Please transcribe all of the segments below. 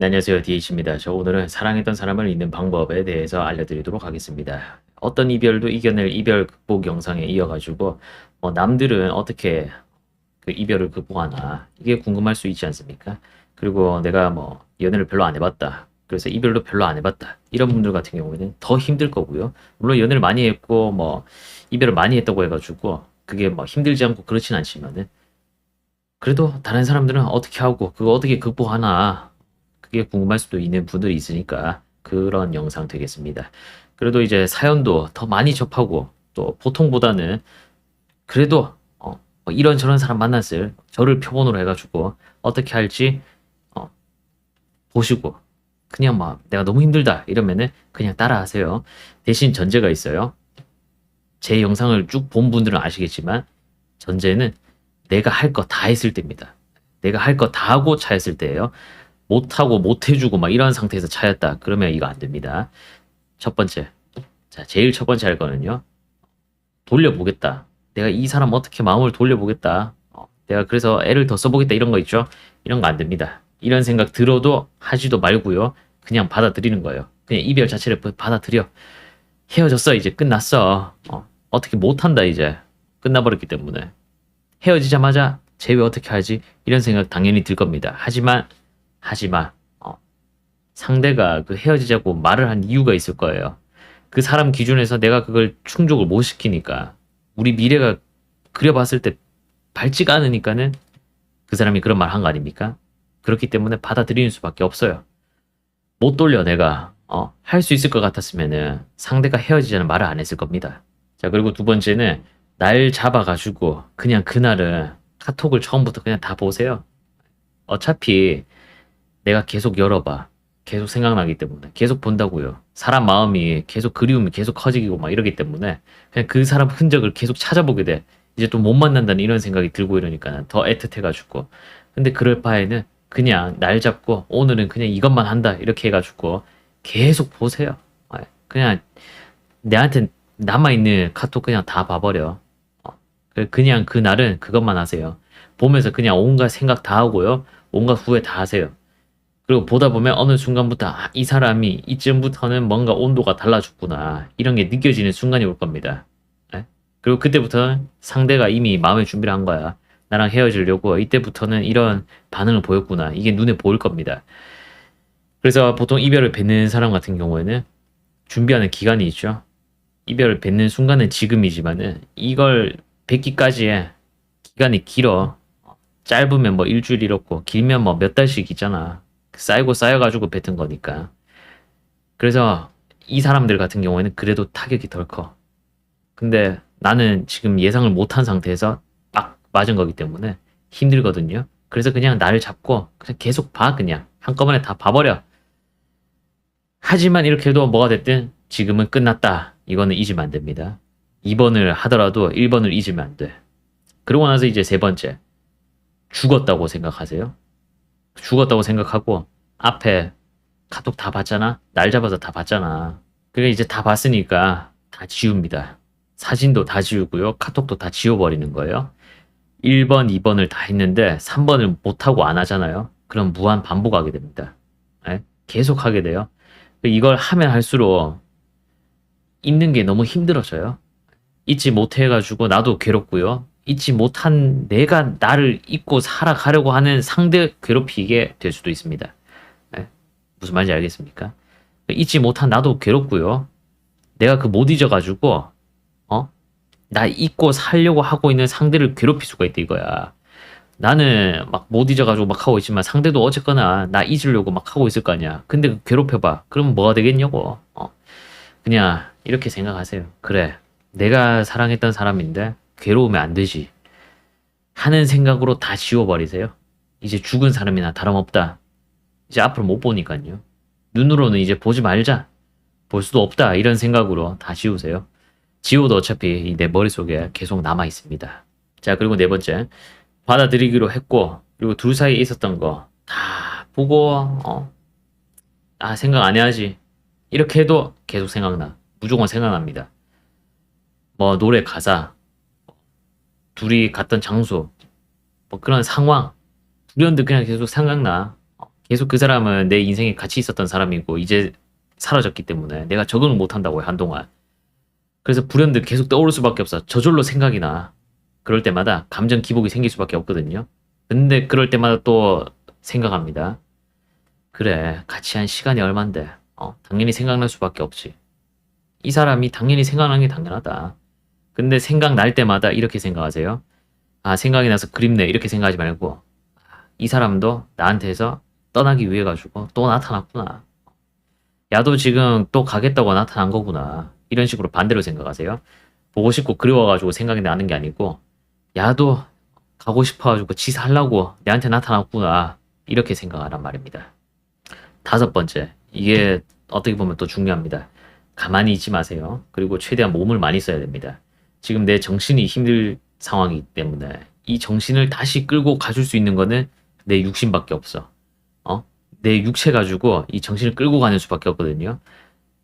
네, 안녕하세요. DH입니다. 저 오늘은 사랑했던 사람을 잊는 방법에 대해서 알려드리도록 하겠습니다. 어떤 이별도 이겨낼 이별 극복 영상에 이어가지고 뭐 남들은 어떻게 그 이별을 극복하나 이게 궁금할 수 있지 않습니까? 그리고 내가 뭐 연애를 별로 안 해봤다. 그래서 이별도 별로 안 해봤다. 이런 분들 같은 경우에는 더 힘들 거고요. 물론 연애를 많이 했고 뭐 이별을 많이 했다고 해가지고 그게 뭐 힘들지 않고 그렇진 않지만은 그래도 다른 사람들은 어떻게 하고 그거 어떻게 극복하나 그게 궁금할 수도 있는 분들이 있으니까 그런 영상 되겠습니다. 그래도 이제 사연도 더 많이 접하고 또 보통보다는 그래도 어, 뭐 이런저런 사람 만났을 저를 표본으로 해가지고 어떻게 할지 어, 보시고 그냥 막 내가 너무 힘들다 이러면은 그냥 따라하세요. 대신 전제가 있어요. 제 영상을 쭉 본 분들은 아시겠지만 전제는 내가 할 거 다 했을 때입니다. 내가 할 거 다 하고 차였을 때예요. 못하고 못해주고 막 이런 상태에서 차였다. 그러면 이거 안 됩니다. 첫 번째. 자, 제일 첫 번째 할 거는요. 돌려보겠다. 내가 이 사람 어떻게 마음을 돌려보겠다. 어, 내가 그래서 애를 더 써보겠다. 이런 거 있죠? 이런 거 안 됩니다. 이런 생각 들어도 하지도 말고요. 그냥 받아들이는 거예요. 그냥 이별 자체를 받아들여. 헤어졌어. 이제 끝났어. 어, 어떻게 못한다. 이제. 끝나버렸기 때문에. 헤어지자마자 쟤왜 어떻게 하지? 이런 생각 당연히 들 겁니다. 하지만 하지만 어, 상대가 그 헤어지자고 말을 한 이유가 있을 거예요. 그 사람 기준에서 내가 그걸 충족을 못 시키니까 우리 미래가 그려봤을 때 밝지가 않으니까는 그 사람이 그런 말 한 거 아닙니까? 그렇기 때문에 받아들이는 수밖에 없어요. 못 돌려 내가 어, 할 수 있을 것 같았으면은 상대가 헤어지자는 말을 안 했을 겁니다. 자 그리고 두 번째는 날 잡아가지고 그냥 그날은 카톡을 처음부터 그냥 다 보세요. 어차피 내가 계속 열어봐. 계속 생각나기 때문에 계속 본다고요. 사람 마음이 계속 그리움이 계속 커지고 막 이러기 때문에 그냥 그 사람 흔적을 계속 찾아보게 돼. 이제 또 못 만난다는 이런 생각이 들고 이러니까 더 애틋해가지고. 근데 그럴 바에는 그냥 날 잡고 오늘은 그냥 이것만 한다 이렇게 해가지고 계속 보세요. 아, 그냥 내한테 남아있는 카톡 그냥 다 봐버려. 어, 그냥 그 날은 그것만 하세요. 보면서 그냥 온갖 생각 다 하고요. 온갖 후회 다 하세요. 그리고 보다 보면 어느 순간부터 아, 이 사람이 이쯤부터는 뭔가 온도가 달라졌구나 이런 게 느껴지는 순간이 올 겁니다. 에? 그리고 그때부터 상대가 이미 마음의 준비를 한 거야. 나랑 헤어지려고 이때부터는 이런 반응을 보였구나. 이게 눈에 보일 겁니다. 그래서 보통 이별을 뱉는 사람 같은 경우에는 준비하는 기간이 있죠. 이별을 뱉는 순간은 지금이지만은 이걸 뱉기까지의 기간이 길어. 짧으면 뭐 일주일 이렇고 길면 뭐 몇 달씩 있잖아. 쌓이고 쌓여가지고 뱉은 거니까. 그래서 이 사람들 같은 경우에는 그래도 타격이 덜 커. 근데 나는 지금 예상을 못한 상태에서 딱 맞은 거기 때문에 힘들거든요. 그래서 그냥 나를 잡고 그냥 계속 봐 그냥 한꺼번에 다 봐버려. 하지만 이렇게 해도 뭐가 됐든 지금은 끝났다. 이거는 잊으면 안 됩니다. 2번을 하더라도 1번을 잊으면 안 돼. 그러고 나서 이제 세 번째. 죽었다고 생각하세요? 죽었다고 생각하고 앞에 카톡 다 봤잖아. 날 잡아서 다 봤잖아. 그게 이제 다 봤으니까 다 지웁니다. 사진도 다 지우고요. 카톡도 다 지워버리는 거예요. 1번, 2번을 다 했는데 3번을 못하고 안 하잖아요. 그럼 무한 반복하게 됩니다. 네? 계속 하게 돼요. 이걸 하면 할수록 잊는 게 너무 힘들어져요. 잊지 못해가지고 나도 괴롭고요. 잊지 못한 내가 나를 잊고 살아가려고 하는 상대 괴롭히게 될 수도 있습니다. 네? 무슨 말인지 알겠습니까? 잊지 못한 나도 괴롭고요. 내가 그 못 잊어가지고 어? 나 잊고 살려고 하고 있는 상대를 괴롭힐 수가 있다 이거야. 나는 막 못 잊어가지고 막 하고 있지만 상대도 어쨌거나 나 잊으려고 막 하고 있을 거 아니야. 근데 그 괴롭혀봐. 그러면 뭐가 되겠냐고. 어. 그냥 이렇게 생각하세요. 그래. 내가 사랑했던 사람인데 괴로우면 안 되지. 하는 생각으로 다 지워버리세요. 이제 죽은 사람이나 다름없다. 이제 앞으로 못 보니까요. 눈으로는 이제 보지 말자. 볼 수도 없다. 이런 생각으로 다 지우세요. 지워도 어차피 내 머릿속에 계속 남아 있습니다. 자, 그리고 네 번째. 받아들이기로 했고, 그리고 둘 사이에 있었던 거 다 보고, 어, 아, 생각 안 해야지. 이렇게 해도 계속 생각나. 무조건 생각납니다. 뭐, 노래 가사, 둘이 갔던 장소, 뭐 그런 상황, 불현듯 그냥 계속 생각나. 어, 계속 그 사람은 내 인생에 같이 있었던 사람이고 이제 사라졌기 때문에 내가 적응을 못 한다고요, 한동안. 그래서 불현듯 계속 떠오를 수밖에 없어. 저절로 생각이 나. 그럴 때마다 감정 기복이 생길 수밖에 없거든요. 근데 그럴 때마다 또 생각합니다. 그래, 같이 한 시간이 얼만데, 어, 당연히 생각날 수밖에 없지. 이 사람이 당연히 생각나는 게 당연하다. 근데 생각날 때마다 이렇게 생각하세요. 아, 생각이 나서 그립네. 이렇게 생각하지 말고, 이 사람도 나한테서 떠나기 위해 가지고 또 나타났구나. 야도 지금 또 가겠다고 나타난 거구나. 이런 식으로 반대로 생각하세요. 보고 싶고 그리워가지고 생각이 나는 게 아니고, 야도 가고 싶어가지고 지 살라고 내한테 나타났구나. 이렇게 생각하란 말입니다. 다섯 번째, 이게 어떻게 보면 또 중요합니다. 가만히 있지 마세요. 그리고 최대한 몸을 많이 써야 됩니다. 지금 내 정신이 힘들 상황이기 때문에 이 정신을 다시 끌고 가줄 수 있는 거는 내 육신밖에 없어. 어? 내 육체 가지고 이 정신을 끌고 가는 수밖에 없거든요.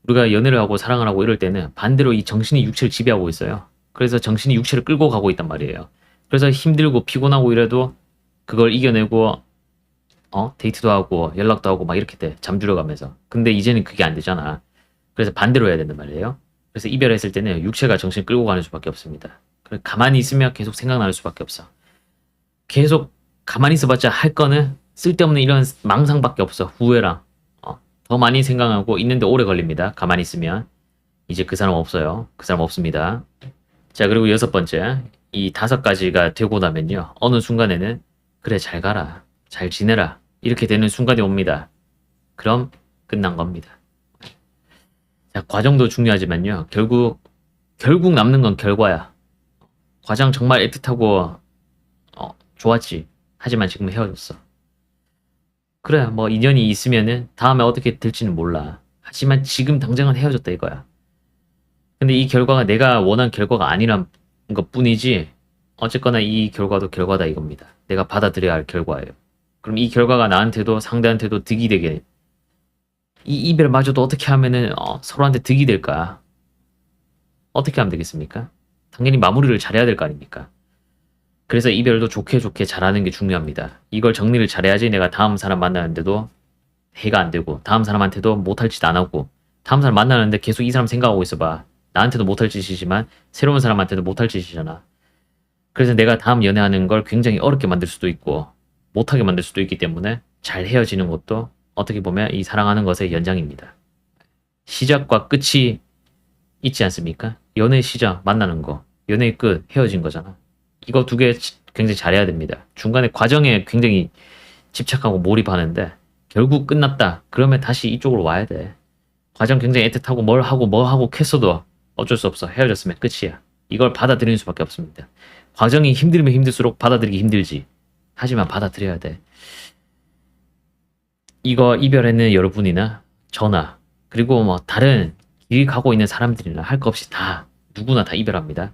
우리가 연애를 하고 사랑을 하고 이럴 때는 반대로 이 정신이 육체를 지배하고 있어요. 그래서 정신이 육체를 끌고 가고 있단 말이에요. 그래서 힘들고 피곤하고 이래도 그걸 이겨내고 어 데이트도 하고 연락도 하고 막 이렇게 돼 잠들어 가면서 근데 이제는 그게 안 되잖아 그래서 반대로 해야 된단 말이에요 그래서 이별했을 때는 육체가 정신을 끌고 가는 수밖에 없습니다 그래 가만히 있으면 계속 생각나는 수밖에 없어 계속 가만히 있어봤자 할 거는 쓸데없는 이런 망상밖에 없어 후회랑 어, 더 많이 생각하고 있는데 오래 걸립니다 가만히 있으면 이제 그 사람 없어요 그 사람 없습니다 자 그리고 여섯 번째 이 다섯 가지가 되고 나면요 어느 순간에는 그래 잘 가라 잘 지내라 이렇게 되는 순간이 옵니다. 그럼 끝난 겁니다. 자, 과정도 중요하지만요. 결국 결국 남는 건 결과야. 과정 정말 애틋하고 어, 좋았지. 하지만 지금 헤어졌어. 그래, 뭐 인연이 있으면은 다음에 어떻게 될지는 몰라. 하지만 지금 당장은 헤어졌다 이거야. 근데 이 결과가 내가 원한 결과가 아니란 것 뿐이지, 어쨌거나 이 결과도 결과다 이겁니다. 내가 받아들여야 할 결과예요. 그럼 이 결과가 나한테도 상대한테도 득이 되게 이 이별마저도 어떻게 하면은 어, 서로한테 득이 될까? 어떻게 하면 되겠습니까? 당연히 마무리를 잘해야 될 거 아닙니까? 그래서 이별도 좋게 좋게 잘하는 게 중요합니다. 이걸 정리를 잘해야지 내가 다음 사람 만나는데도 해가 안 되고 다음 사람한테도 못할 짓 안 하고 다음 사람 만나는데 계속 이 사람 생각하고 있어봐. 나한테도 못할 짓이지만 새로운 사람한테도 못할 짓이잖아. 그래서 내가 다음 연애하는 걸 굉장히 어렵게 만들 수도 있고 못하게 만들 수도 있기 때문에 잘 헤어지는 것도 어떻게 보면 이 사랑하는 것의 연장입니다. 시작과 끝이 있지 않습니까? 연애 시작, 만나는 거. 연애의 끝, 헤어진 거잖아. 이거 두 개 굉장히 잘해야 됩니다. 중간에 과정에 굉장히 집착하고 몰입하는데 결국 끝났다. 그러면 다시 이쪽으로 와야 돼. 과정 굉장히 애틋하고 뭘 하고 뭐 하고 했어도 어쩔 수 없어. 헤어졌으면 끝이야. 이걸 받아들이는 수밖에 없습니다. 과정이 힘들면 힘들수록 받아들이기 힘들지. 하지만 받아들여야 돼. 이거 이별했는 여러분이나 저나 그리고 뭐 다른 길 가고 있는 사람들이나 할거 없이 다 누구나 다 이별합니다.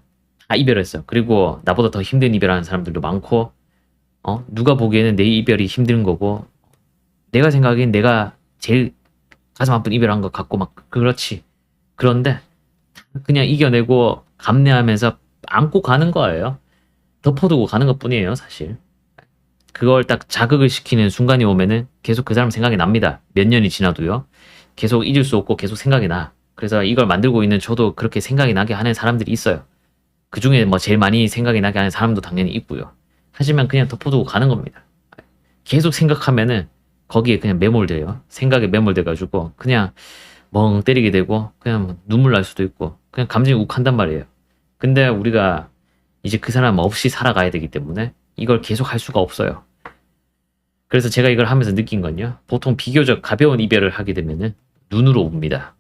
다 이별했어. 그리고 나보다 더 힘든 이별하는 사람들도 많고 어 누가 보기에는 내 이별이 힘든 거고 내가 생각엔 내가 제일 가슴 아픈 이별한 것 같고 막 그렇지. 그런데 그냥 이겨내고 감내하면서 안고 가는 거예요. 덮어두고 가는 것 뿐이에요, 사실. 그걸 딱 자극을 시키는 순간이 오면은 계속 그 사람 생각이 납니다. 몇 년이 지나도요. 계속 잊을 수 없고 계속 생각이 나. 그래서 이걸 만들고 있는 저도 그렇게 생각이 나게 하는 사람들이 있어요. 그 중에 뭐 제일 많이 생각이 나게 하는 사람도 당연히 있고요. 하지만 그냥 덮어두고 가는 겁니다. 계속 생각하면은 거기에 그냥 매몰돼요. 생각에 매몰돼가지고 그냥 멍 때리게 되고 그냥 눈물 날 수도 있고 그냥 감정이 욱한단 말이에요. 근데 우리가 이제 그 사람 없이 살아가야 되기 때문에 이걸 계속 할 수가 없어요. 그래서 제가 이걸 하면서 느낀 건요. 보통 비교적 가벼운 이별을 하게 되면은 눈으로 웁니다.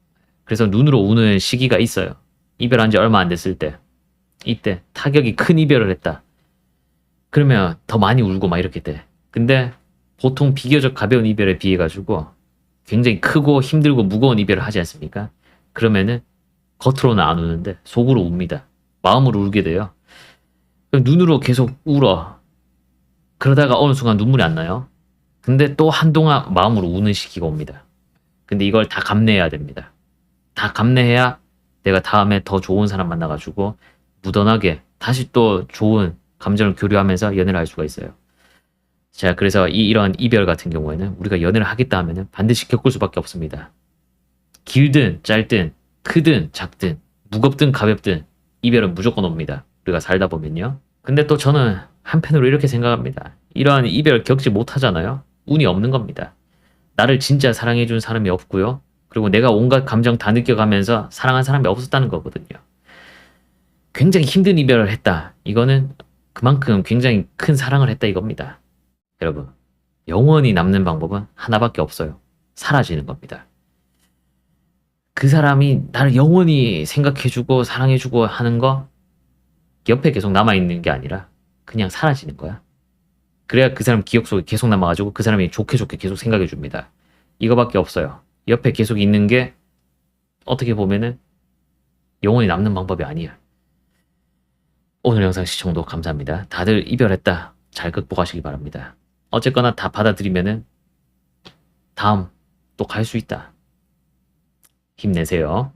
그래서 눈으로 우는 시기가 있어요. 이별한 지 얼마 안 됐을 때. 이때 타격이 큰 이별을 했다. 그러면 더 많이 울고 막 이렇게 돼. 근데 보통 비교적 가벼운 이별에 비해 가지고 굉장히 크고 힘들고 무거운 이별을 하지 않습니까? 그러면은 겉으로는 안 우는데 속으로 웁니다. 마음으로 울게 돼요. 눈으로 계속 울어. 그러다가 어느 순간 눈물이 안 나요. 근데 또 한동안 마음으로 우는 시기가 옵니다. 근데 이걸 다 감내해야 됩니다. 다 감내해야 내가 다음에 더 좋은 사람 만나가지고 무던하게 다시 또 좋은 감정을 교류하면서 연애를 할 수가 있어요. 자, 그래서 이 이런 이별 같은 경우에는 우리가 연애를 하겠다 하면은 반드시 겪을 수밖에 없습니다. 길든 짧든 크든 작든 무겁든 가볍든 이별은 무조건 옵니다. 우리가 살다 보면요. 근데 또 저는 한편으로 이렇게 생각합니다. 이러한 이별 겪지 못하잖아요. 운이 없는 겁니다. 나를 진짜 사랑해준 사람이 없고요. 그리고 내가 온갖 감정 다 느껴가면서 사랑한 사람이 없었다는 거거든요. 굉장히 힘든 이별을 했다. 이거는 그만큼 굉장히 큰 사랑을 했다 이겁니다. 여러분, 영원히 남는 방법은 하나밖에 없어요. 사라지는 겁니다. 그 사람이 나를 영원히 생각해주고 사랑해주고 하는 거 옆에 계속 남아있는 게 아니라 그냥 사라지는 거야. 그래야 그 사람 기억 속에 계속 남아가지고 그 사람이 좋게 좋게 계속 생각해줍니다. 이거밖에 없어요. 옆에 계속 있는 게 어떻게 보면은 영원히 남는 방법이 아니야. 오늘 영상 시청도 감사합니다. 다들 이별했다. 잘 극복하시기 바랍니다. 어쨌거나 다 받아들이면은 다음 또 갈 수 있다. 힘내세요.